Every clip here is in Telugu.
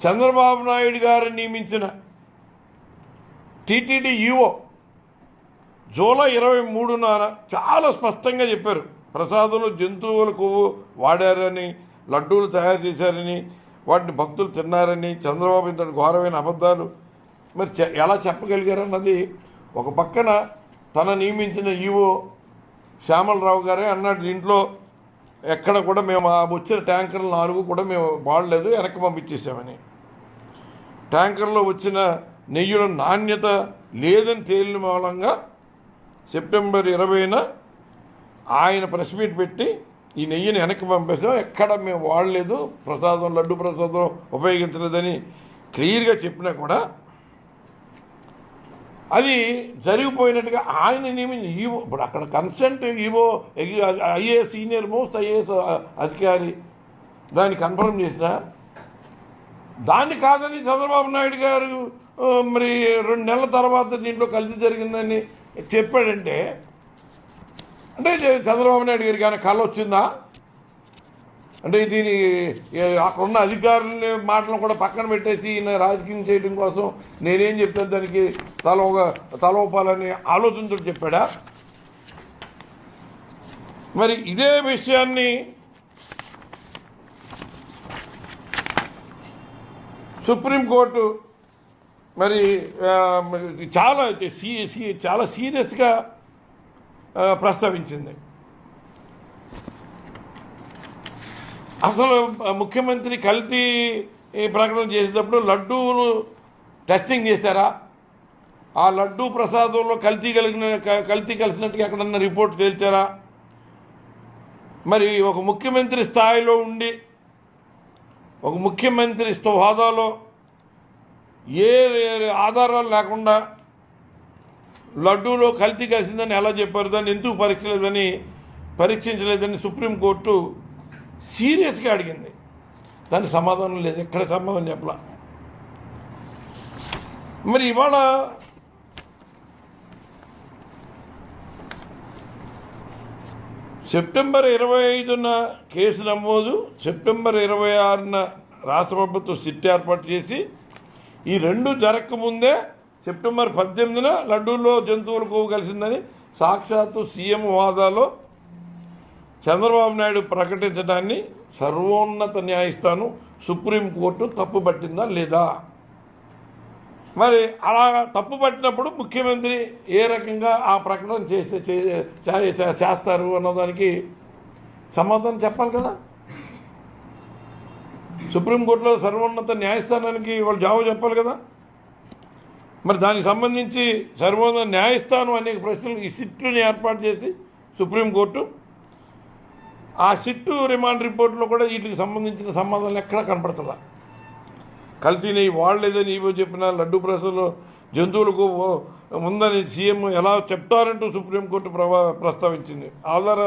చంద్రబాబు నాయుడు గారు నియమించిన టీటీడీ ఈఓ జూలై ఇరవై మూడున చాలా స్పష్టంగా చెప్పారు. ప్రసాదంలో జంతువుల కొవ్వు వాడారని లడ్డూలు తయారు చేశారని వాటిని భక్తులు తిన్నారని చంద్రబాబు ఇంత ఘోరమైన అబద్ధాలు మరి చె- ఎలా చెప్పగలిగారన్నది ఒక పక్కన తన నియమించిన ఈవో శ్యామలరావు గారే అన్నాడు. దీంట్లో ఎక్కడ కూడా మేము ఆ వచ్చిన ట్యాంకర్లు నాలుగు కూడా మేము వాడలేదు వెనక్కి పంపించేసామని ట్యాంకర్లో వచ్చిన నెయ్యుల నాణ్యత లేదని తేలిన మూలంగా సెప్టెంబర్ ఇరవైన ఆయన ప్రెస్ మీట్ పెట్టి ఈ నెయ్యిని వెనక్కి పంపేసాం ఎక్కడ మేము వాడలేదు. ప్రసాదం లడ్డు ప్రసాదం ఉపయోగించలేదని క్లియర్గా చెప్పినా కూడా అది జరిగిపోయినట్టుగా ఆయన నియమించి ఈవో ఇప్పుడు అక్కడ consent EO IAS senior most IAS అధికారి దాన్ని కన్ఫర్మ్ చేసిన దాన్ని కాదని చంద్రబాబు నాయుడు గారు మరి రెండు నెలల తర్వాత దీంట్లో కలిసి జరిగిందని చెప్పాడంటే అంటే ఇది చంద్రబాబు నాయుడు గారికి ఏమైనా కళ వచ్చిందా? అంటే దీని అక్కడున్న అక్కడ ఉన్న అధికారుల మాటలను కూడా పక్కన పెట్టేసి ఈయన రాజకీయం చేయడం కోసం నేనేం చెప్తాను దానికి తల ఒక తల ఆలోచనతో చెప్పాడా? మరి ఇదే విషయాన్ని సుప్రీంకోర్టు మరి మరి చాలా సీ సీ చాలా సీరియస్గా ప్రస్తావించింది. అసలు ముఖ్యమంత్రి కల్తీ ఈ ప్రకటన చేసేటప్పుడు లడ్డూలు టెస్టింగ్ చేశారా? ఆ లడ్డూ ప్రసాదంలో కల్తీ కలిగిన కల్తీ కలిసినట్టుగా ఎక్కడన్నా రిపోర్ట్ తేల్చారా? మరి ఒక ముఖ్యమంత్రి స్థాయిలో ఉండి ఒక ముఖ్యమంత్రి స్థ- హోదాలో ఏ ఏ ఆధారాలు లేకుండా లడ్డూలో కల్తీ కలిసిందని ఎలా చెప్పారు? దాన్ని ఎందుకు పరీక్షలేదని పరీక్షించలేదని సుప్రీంకోర్టు సీరియస్గా అడిగింది. దానికి సమాధానం లేదు. ఎక్కడ సమాధానం చెప్పలా? మరి ఇవాళ సెప్టెంబర్ ఇరవై ఐదున కేసు నమోదు సెప్టెంబర్ ఇరవై ఆరున రాష్ట్ర ప్రభుత్వం సిట్ ఏర్పాటు చేసి ఈ రెండు జరగకముందే సెప్టెంబర్ పద్దెనిమిదిన లడ్డూలో జంతువులకు కలిసిందని సాక్షాత్తు సీఎం హోదాలో చంద్రబాబు నాయుడు ప్రకటించడాన్ని సర్వోన్నత న్యాయస్థానం సుప్రీంకోర్టు తప్పుపట్టిందా లేదా? మరి అలా తప్పు పట్టినప్పుడు ముఖ్యమంత్రి ఏ రకంగా ఆ ప్రకటన చేసే చే- చే- చేస్తారు అన్నదానికి సమాధానం చెప్పాలి కదా? సుప్రీంకోర్టులో సర్వోన్నత న్యాయస్థానానికి వాళ్ళు జాబు చెప్పాలి కదా? మరి దానికి సంబంధించి సర్వోన్నత న్యాయస్థానం అనేక ప్రశ్నలు ఈ సిట్లను ఏర్పాటు చేసి సుప్రీంకోర్టు ఆ సిట్టు రిమాండ్ రిపోర్ట్లో కూడా వీటికి సంబంధించిన సమాధానాలు ఎక్కడా కనపడతలా? కల్తీ నెయ్యి వాడలేదని ఇవో చెప్పిన లడ్డు ప్రశ్నలో జంతువులకు ఉందని సీఎం ఎలా చెప్తారంటూ సుప్రీంకోర్టు ప్రవా ప్రస్తావించింది. ఆధార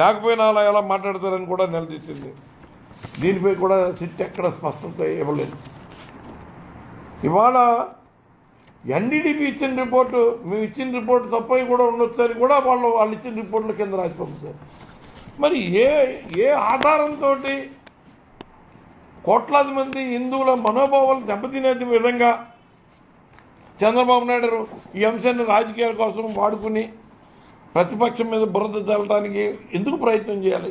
లేకపోయినా అలా ఎలా మాట్లాడతారని కూడా నిలదీసింది. దీనిపై కూడా సిట్ ఎక్కడ స్పష్టత ఇవ్వలేదు. ఇవాళ ఎన్డీడీపీ ఇచ్చిన రిపోర్టు మేము ఇచ్చిన రిపోర్టు తప్పై కూడా ఉండొచ్చు కూడా వాళ్ళు వాళ్ళు ఇచ్చిన రిపోర్టుల కింద రాసి పంపుతారు మరి ఏ ఏ ఆధారంతో కోట్లాది మంది హిందువుల మనోభావాలు దెబ్బతినే విధంగా చంద్రబాబు నాయుడు ఈ అంశాన్ని రాజకీయాల కోసం వాడుకుని ప్రతిపక్షం మీద బురద చల్లడానికి ఎందుకు ప్రయత్నం చేయాలి?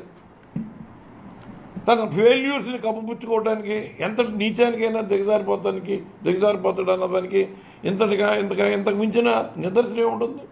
తన ఫెయిల్యూర్స్ని కప్పుపుచ్చుకోవడానికి ఎంత నీచానికైనా దిగజారిపోతానికి దిగజారిపోతాడు అన్నదానికి ఇంతటిగా ఇంతగా ఇంతకు మించిన నిదర్శనం ఉంటుంది